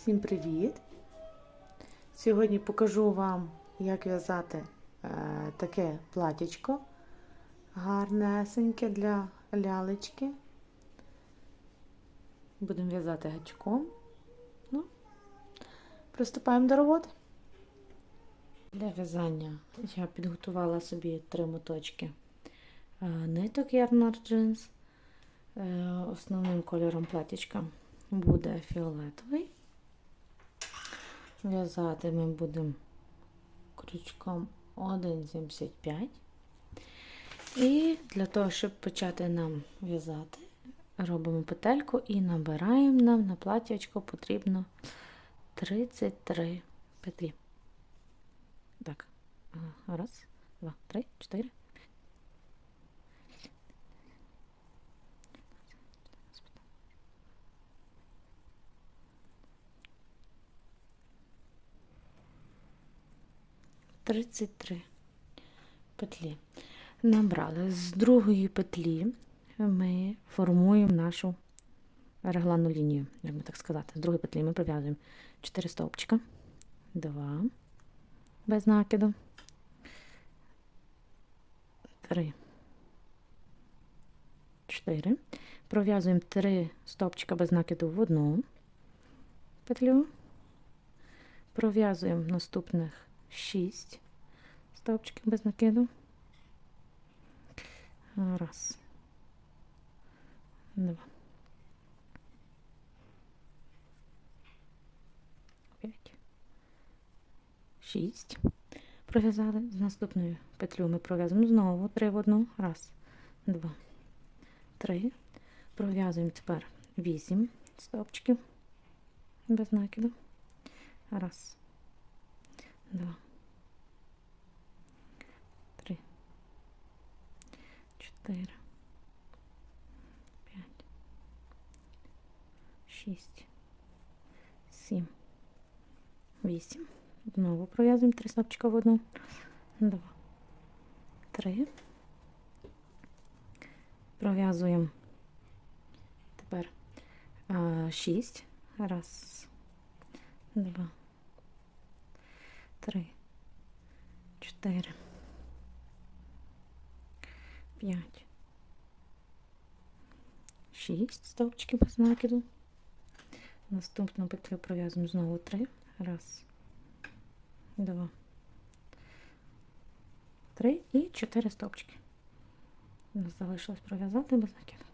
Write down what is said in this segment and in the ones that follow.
Всім привіт! Сьогодні покажу вам, як в'язати е, таке платічко гарнесеньке для лялечки. Будемо в'язати гачком. Ну, приступаємо до роботи. Для в'язання я підготувала собі три моточки е, ниток Yarn Jeans. Е, Основним кольором платічка буде фіолетовий. В'язати ми будемо крючком 1,75. І для того, щоб почати нам в'язати, робимо петельку і набираємо нам на платячко потрібно 33 петлі. Так, раз, два, три, чотири. Тридцять три петлі. Набрали з другої петлі ми формуємо нашу регланну лінію, як би так сказати. З другої петлі ми пров'язуємо 4 стовпчика, 2 без накиду, 3, 4. Пров'язуємо 3 стовпчика без накиду в одну петлю. Пров'язуємо наступних 6 стовпчиків без накиду. Раз. Два. П'ять. Шість. Пров'язали. З наступною петлю ми пров'язуємо знову три в одну. Раз, два, три. Пров'язуємо тепер вісім стовпчиків без накиду. Раз, 4, 5, 6, 7, 8. Знову пров'язуємо три снопчика в одну, два, три. Пров'язуємо тепер а, шість. Раз, два, три, чотири п'ять, шість стовпчиків без накиду. Наступну петлю пров'язуємо знову три. Раз, два, три і чотири стовпчики. У нас залишилось пров'язати без накиду.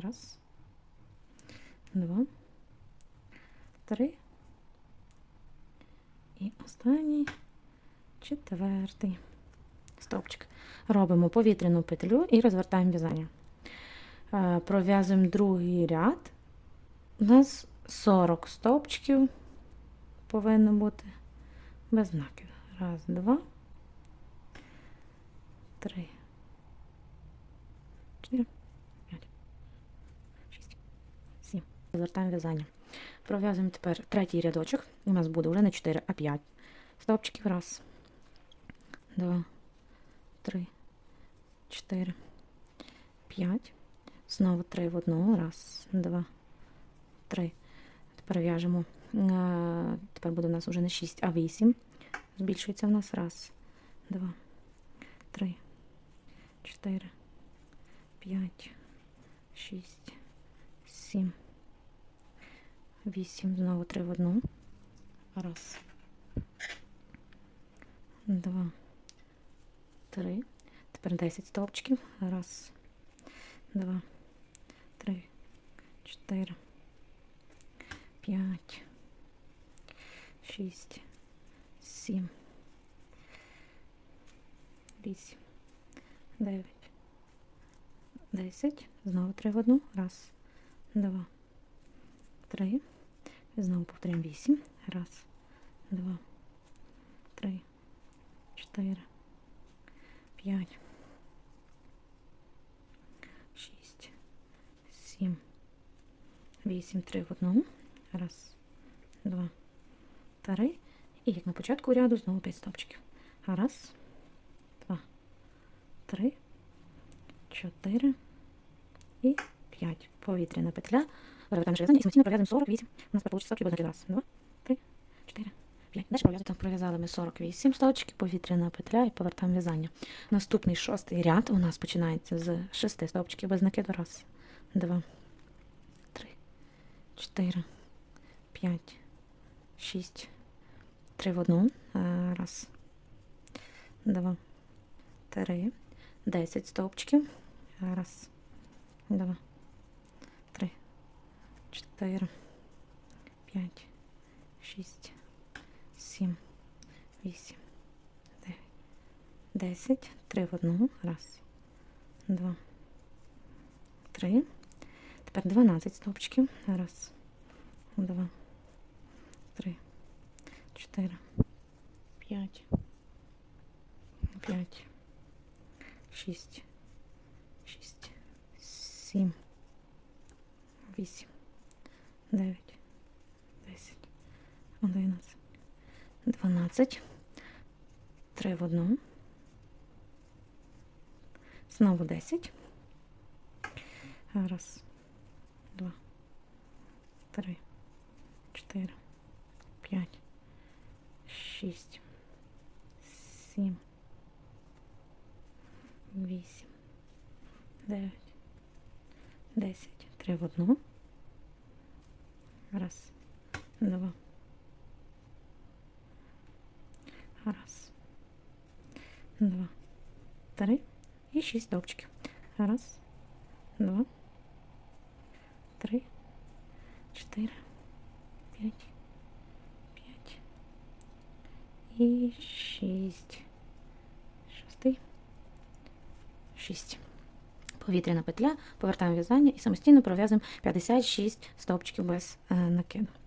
Раз, два, три. І останній четвертий стовпчик. Робимо повітряну петлю і розвертаємо в'язання. Е, Пров'язуємо другий ряд. У нас 40 стовпчиків повинно бути без накиду. Раз, два, три, чотири, п'ять, шість, сім. Розвертаємо в'язання. Пров'язуємо тепер третій рядочок. У нас буде вже не 4, а 5 стовпчиків. Раз, два, три, чотири, п'ять. Знову три в одну. Раз, два, три. Тепер в'яжемо. Е, Тепер буде у нас вже не 6, а 8. Збільшується в нас. Раз, два, три, чотири, п'ять, шість, сім. Вісім, знову три в одну. Раз. Два. Три. Тепер 10 стовпчиків. Раз. Два. Три. Чотири. П'ять. Шість. Сім. Вісім. Дев'ять. Десять. Знову три в одну. Раз. Два. Три. Знову повторюємо вісім. Раз, два, три, чотири, п'ять, шість, сім, вісім, три в одну. Раз, два, три. І як на початку ряду знову п'ять стопчиків. Раз, два, три, чотири і п'ять. Повітряна петля. Перевертаємо наше в'язання і самостійно пров'язуємо 48. У нас вийде стопчик накиду. Раз, два, три, чотири, п'ять. Далі пров'язуємо. Пров'язали ми 48 стопчиків, повітряна петля і повертаємо в'язання. Наступний шостий ряд у нас починається з 6 стопчиків без накиду. Раз, два, три, чотири, п'ять, шість. Три в одну. Е, Раз, два, три, десять стовпчиків. Раз, два, три, чотири, п'ять, шість, сім, вісім, дев'ять, десять. Три в одну. Раз, два, три. Тепер дванадцять стовпчиків. Раз, два, три, чотири, п'ять, п'ять, шість, шість, сім, вісім, дев'ять, десять, одинадцять, дванадцять. Три в одну. Знову десять. Раз, два, три, чотири, п'ять, шість, сім, вісім, дев'ять, десять. Три в одну. Раз, два. Раз, два, три і шість довчиків. Раз, два, три, чотири, п'ять, п'ять і шість. Шостий. Шість. Повітряна петля, повертаємо в'язання і самостійно пров'язуємо 56 стовпчиків без е, накиду.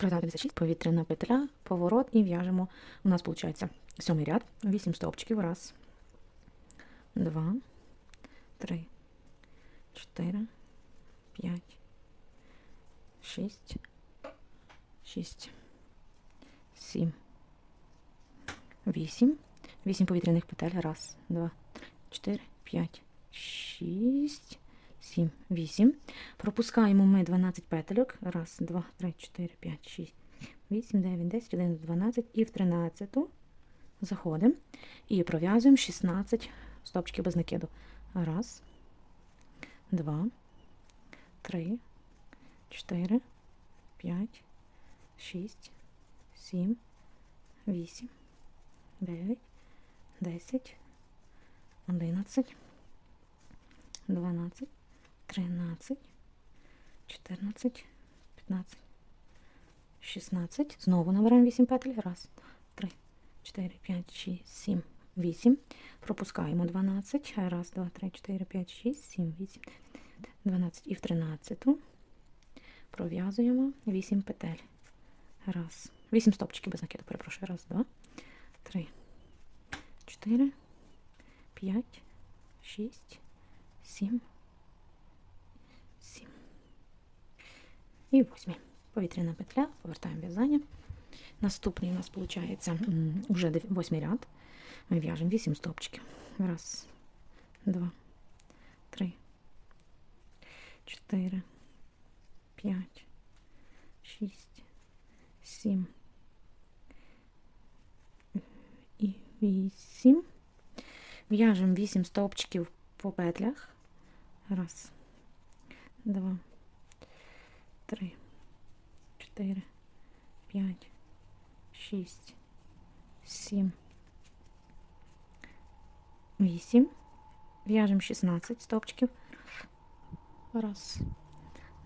Пров'язали 56, повітряна петля, поворот і в'яжемо. У нас виходить сьомий ряд, 8 стовпчиків. Раз, два, три, чотири, п'ять, шість, шість, сім, вісім. Вісім повітряних петель. Раз, два, три, чотири, п'ять, шість, сім, вісім. Пропускаємо ми 12 петельок. Раз, два, три, чотири, п'ять, шість, вісім, дев'ять, десять, одинадцять, дванадцять. І в тринадцяту заходимо і пров'язуємо 16 стопчиків без накиду. Раз, два, три, чотири, п'ять, шість, сім, вісім, дев'ять, десять, одинадцять, дванадцять, тринадцять, чотирнадцять, п'ятнадцять, шістнадцять. Знову набираємо 8 петель. Раз, три, чотири, п'ять, шість, сім, вісім. Пропускаємо 12. Раз, два, три, чотири, п'ять, шість, сім, вісім, дев'ять, дванадцять. І в тринадцяту пров'язуємо 8 петель. Раз. 8 стопчиків без накиду, перепрошую. Раз, два, три, чотири, п'ять, шість, сім. І восьмий. Повітряна петля, повертаємо в'язання. Наступний у нас виходить вже восьмий ряд. Ми в'яжемо 8 стопчиків. Раз, два, три, чотири, п'ять, шість, сім і вісім. В'яжемо 8 стовпчиків по петлях. Раз, два, три, чотири, п'ять, шість, сім, вісім. В'яжемо 16 стовпчиків. Раз,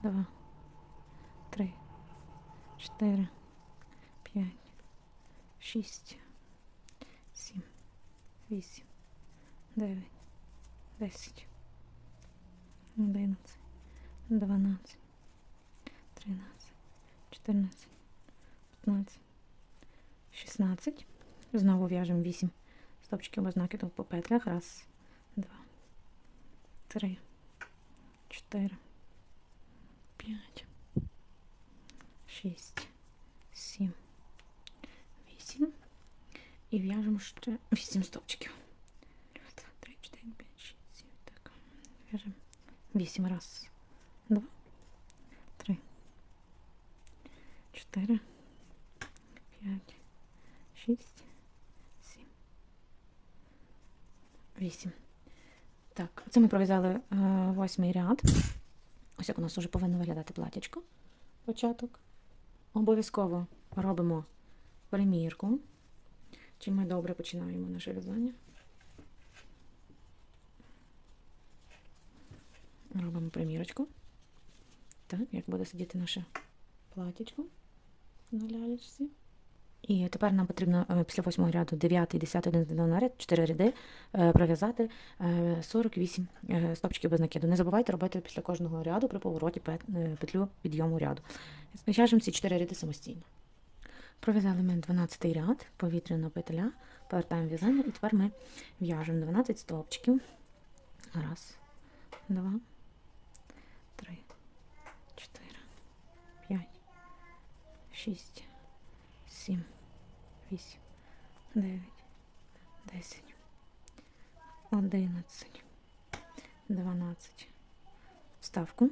два, три, чотири, п'ять, шість, сім, вісім, дев'ять, десять, одинадцять, дванадцять, тринадцять, чотирнадцять, п'ятнадцять, шістнадцять. Знову в'яжемо 8 стопчиків без по петлях. Раз, два, три, чотири, п'ять, шість, сім, вісім. І в'яжемо ще 8 стовпчиків. Раз, два, три, чотири, п'ять, шість, сім, В'яжемо. Вісім. Раз, 4, 5, 6, 7, 8. Так, це ми пров'язали е, восьмий ряд. Ось як у нас вже повинно виглядати платічко. Початок. Обов'язково робимо примірку. Чи ми добре починаємо наше в'язання? Робимо примірочку. Так, як буде сидіти наше платічко на. І тепер нам потрібно е, після восьмого ряду 9, 10, 11 ряд, 4 ряди е, пров'язати е, 48 е, стопчиків без накиду. Не забувайте робити після кожного ряду при повороті петлю підйому ряду. В'яжемо ці 4 ряди самостійно. Пров'язали ми 12 ряд, повітряна петля, повертаємо в'язання і тепер ми в'яжемо 12 стовпчиків. Раз, два, шість, сім, вісім, дев'ять, десять, одинадцять, дванадцять. Вставку.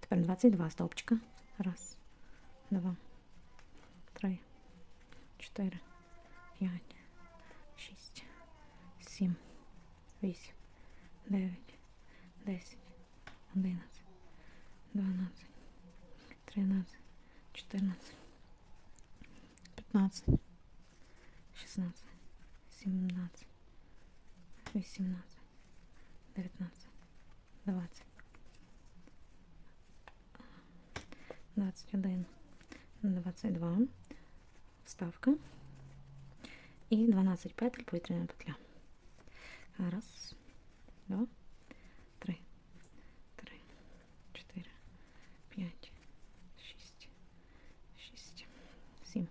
Тепер 22 стовпчика. Раз, два, три, чотири, п'ять, шість, сім, вісім, дев'ять, десять, одинадцять, дванадцять, тринадцять, чотирнадцять, п'ятнадцять, шістнадцять, сімнадцять, вісімнадцять, дев'ятнадцять, двадцять. 21, 22, вставка і 12 петель повітряна петля. Раз, два, три, три, чотири, п'ять, шість, шість, сім,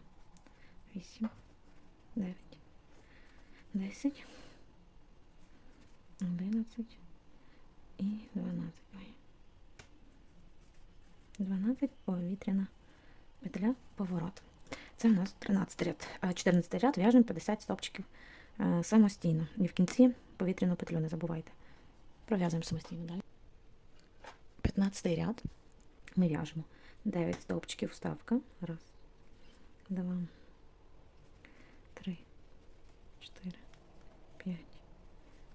вісім, дев'ять, десять, одинадцять і дванадцять. Ой. 12 повітряна петля поворот. Це у нас 13 ряд. А 14 ряд в'яжемо 50 стопчиків е, самостійно. І в кінці повітряну петлю не забувайте. Пров'язуємо самостійно далі. 15 ряд ми в'яжемо 9 стовпчиків вставка. Раз, два, 4, 5,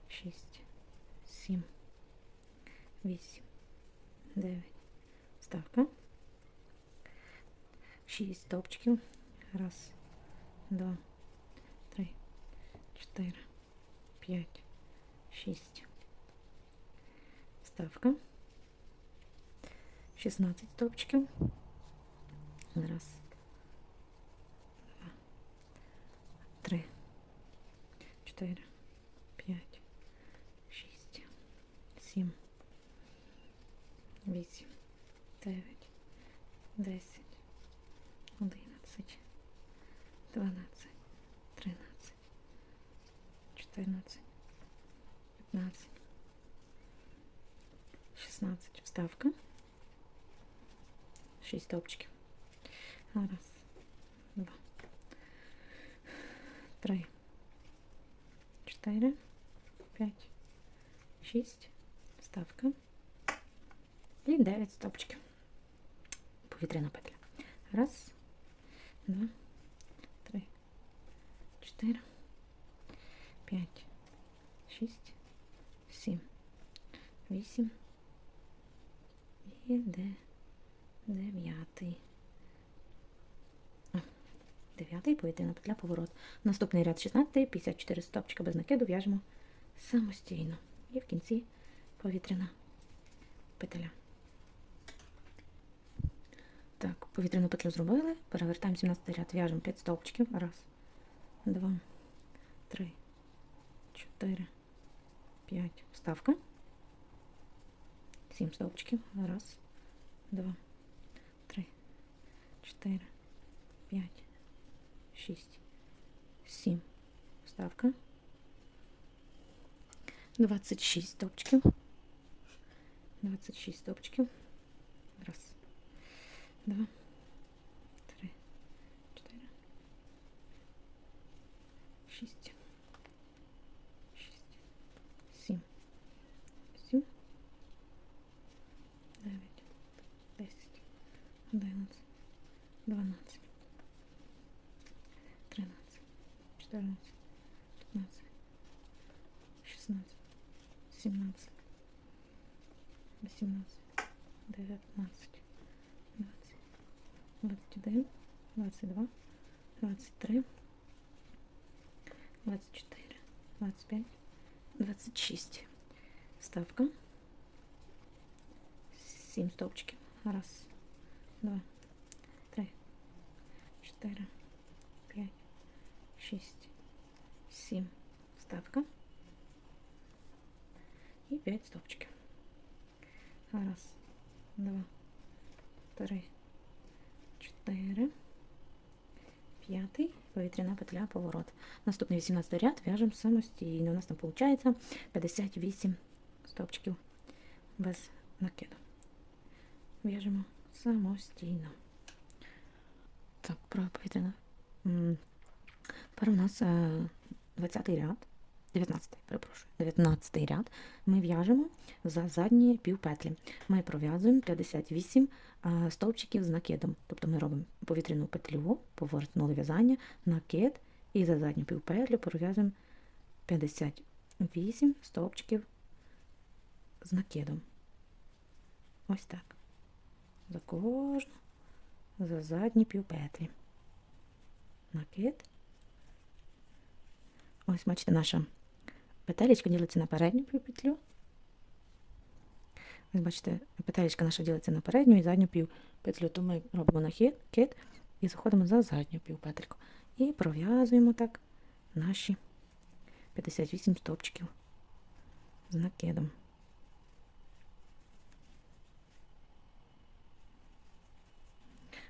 6, 7, 8, 9. Ставка. 6 топчики Раз, два, три, четыре п'ять, шесть Ставка. 16 топчики Раз, четыре пять шесть семь восемь девять десять 11, 12, 13, 14, 15, 16 вставка, 6 столбчики. Раз, два, три. Чотири, п'ять, шість. Вставка. І 9 стопчиків. Повітряна петля. Раз, два, три, чотири, п'ять, шість, сім, вісім. І де дев'ятий. Дев'ятий повітряна петля поворот. Наступний ряд 16, 54 стопчика без накиду в'яжемо самостійно. І в кінці повітряна петля. Так, повітряну петлю зробили. Перевертаємо 17 ряд, в'яжемо 5 стовпчиків. Раз, два, три, чотири, п'ять. Вставка. 7 стовпчиків. Раз, два, три, чотири, п'ять, 6, 7. Ставка. 26 стопчиків. 26 стопчиків. Раз. Два. Три. четыре шесть Шість. Сім. Дев'ять. Десять. Одинадцять. Дванадцять. 14, 15, 16, 17, 18, 19, 20, 21, 22, 23, 24, 25, 26. Ставка. 7 столбчики. Раз, два, три, четыре. 6, 7 ставка и 5 стопочки. Раз, два, три, четыре пятый повітряна петля, поворот. Наступний 18 ряд в'яжемо самостійно. У нас там виходить 58 стопчиків без накиду. В'яжемо самостійно. Так, права повітряна Тепер у нас е, 20 ряд. 19, перепрошую, 19 ряд ми в'яжемо за задні півпетлі. Ми пров'язуємо 58 стовпчиків з накидом. Тобто ми робимо повітряну петлю, поверхнули в'язання, накид і за задню півпетлю пров'язуємо 58 стовпчиків з накидом. Ось так. За кожну, за задні півпетлі. Накид. Ось, бачите, наша петелечка ділиться на передню півпетлю. Ось, бачите, петелечка наша ділиться на передню і задню півпетлю. То ми робимо нахід, кид і заходимо за задню півпетельку. І пров'язуємо так наші 58 стовпчиків з накидом.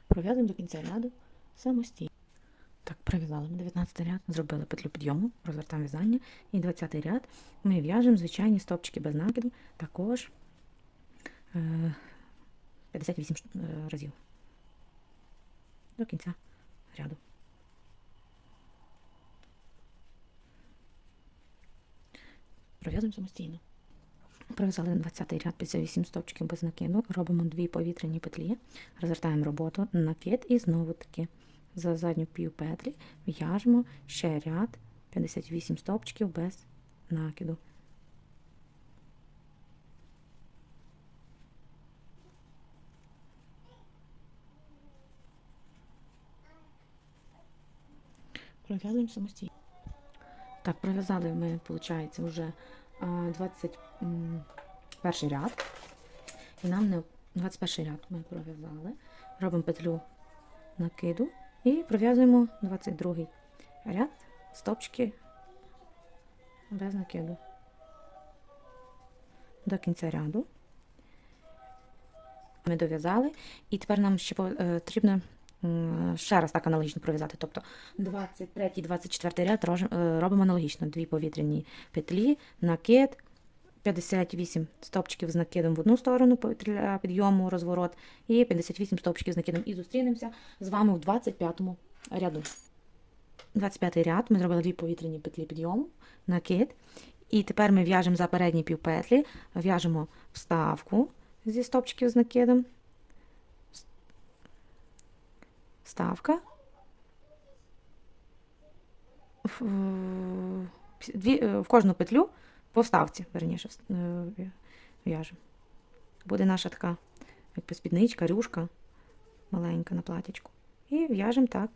Пров'язуємо до кінця ряду самостійно. Пров'язали ми 19 ряд, зробили петлю підйому, розвертаємо в'язання. І 20 ряд ми в'яжемо звичайні стовпчики без накиду, також е, 58 е, разів. До кінця ряду. Пров'язуємо самостійно. Пров'язали 20 ряд 58 стовпчиків без накиду. Робимо дві повітряні петлі, розвертаємо роботу, накид і знову таки за задню півпетлі в'яжемо ще ряд 58 стовпчиків без накиду. Пров'язуємо самостійно. Так, пров'язали ми, виходить, вже а, 21 ряд. І нам не 21 ряд ми пров'язали. Робимо петлю накиду і пров'язуємо 22 ряд стопчики без накиду до кінця ряду. Ми дов'язали, і тепер нам ще е, потрібно ще раз так аналогічно пров'язати. Тобто 23 24 ряд е, робимо аналогічно. Дві повітряні петлі, накид, 58 стовпчиків з накидом в одну сторону для підйому, розворот, і 58 стовпчиків з накидом. І зустрінемося з вами в 25 ряду. 25 ряд ми зробили дві повітряні петлі підйому, накид. І тепер ми в'яжемо за передні півпетлі, в'яжемо вставку зі стовпчиків з накидом. Вставка. Дві, е, в кожну петлю по вставці, верніше, вс- е, в'яжемо. Буде наша така спідничка, рюшка маленька на платічку. І в'яжемо так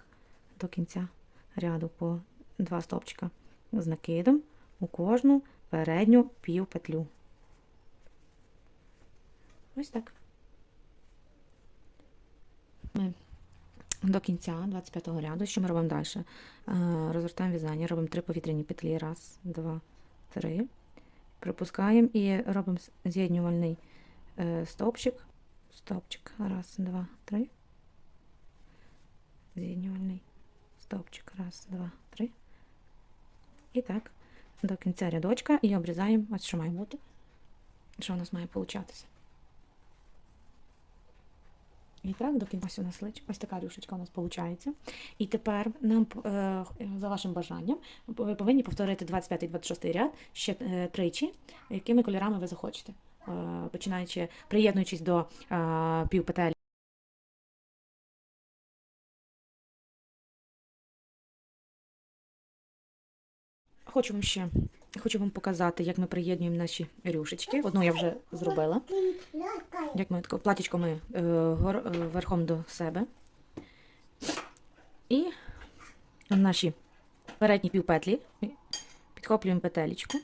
до кінця ряду по два стовпчика з накидом у кожну передню півпетлю. Ось так. Ми до кінця 25-го ряду. Що ми робимо далі? Е, Розвертаємо в'язання, робимо три повітряні петлі. Раз, два, три. Пропускаємо і робимо з'єднювальний е, стовпчик. Стовпчик. Раз, два, три. З'єднювальний стовпчик. Раз, два, три. І так, до кінця рядочка і обрізаємо. Ось що має бути. Що у нас має получатися. І так, до кінця у нас лич. Ось така рюшечка у нас виходить. І тепер нам, е, за вашим бажанням, ви повинні повторити 25-26 ряд ще е, тричі, якими кольорами ви захочете. Е, Починаючи, приєднуючись до півпетель. Хочу вам ще хочу вам показати, як ми приєднуємо наші рюшечки. Одну я вже зробила. Як ми таке платічко ми е, гор, е, верхом до себе. І наші передні півпетлі підхоплюємо петелечку,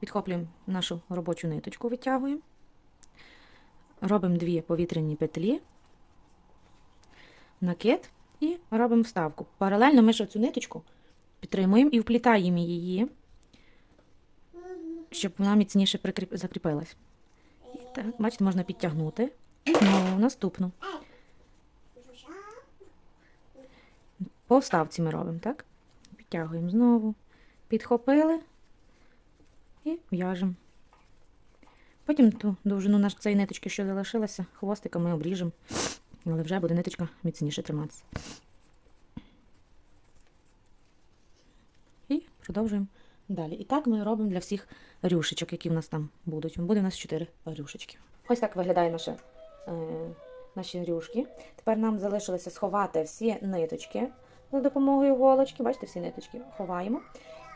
підхоплюємо нашу робочу ниточку, витягуємо, робимо дві повітряні петлі, накид і робимо вставку. Паралельно ми ще цю ниточку підтримуємо і вплітаємо її, щоб вона міцніше прикріп... закріпилась. І так, бачите, можна підтягнути. Знову наступну. По вставці ми робимо, так? Підтягуємо знову, підхопили і в'яжемо. Потім ту довжину наш цієї ниточки, що залишилася, хвостика ми обріжемо, але вже буде ниточка міцніше триматися. І продовжуємо далі. І так ми робимо для всіх рюшечок, які в нас там будуть. Буде у нас 4 рюшечки. Ось так виглядає наша, е, наші рюшки. Тепер нам залишилося сховати всі ниточки за допомогою голочки. Бачите, всі ниточки ховаємо.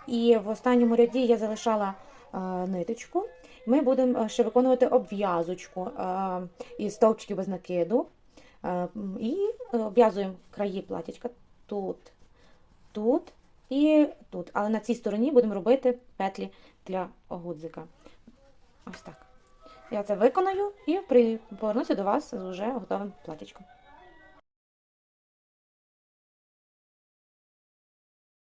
І в останньому ряді я залишала е, ниточку. Ми будемо е, ще виконувати обв'язочку е, із стовпчиків без накиду. Е, і е, обв'язуємо краї платячка тут, тут і тут. Але на цій стороні будемо робити петлі для гудзика. Ось так. Я це виконаю і повернуся до вас з уже готовим платічком.